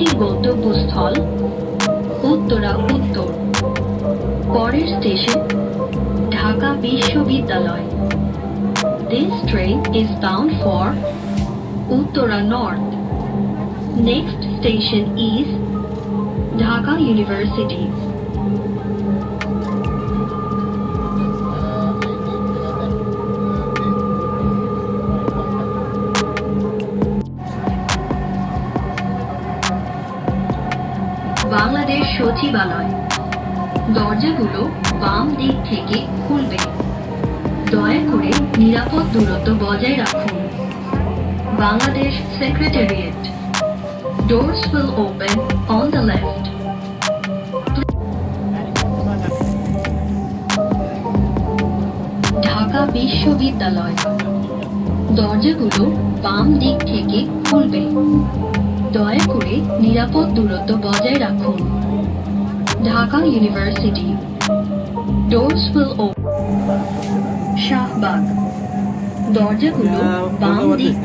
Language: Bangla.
ট্রেনটির গন্তব্যস্থল উত্তরা উত্তর পরের স্টেশন ঢাকা বিশ্ববিদ্যালয় This train is bound for Uttara North. Next station is Dhaka University. Bangladesh সচিবালয়। দরজাগুলো বাম দিক থেকে খুলবে। দয়া করে নিরাপদ দূরত্ব বজায় রাখুন। Bangladesh secretariat. Doors will open on the left. Dhaka বিশ্ববিদ্যালয়। দরজাগুলো বাম দিক থেকে খুলবে। দয়া করে নিরাপদ দূরত্ব বজায় রাখুন। Dhaka university. Doors will open Shahbag. দরজাগুলো বাম দিক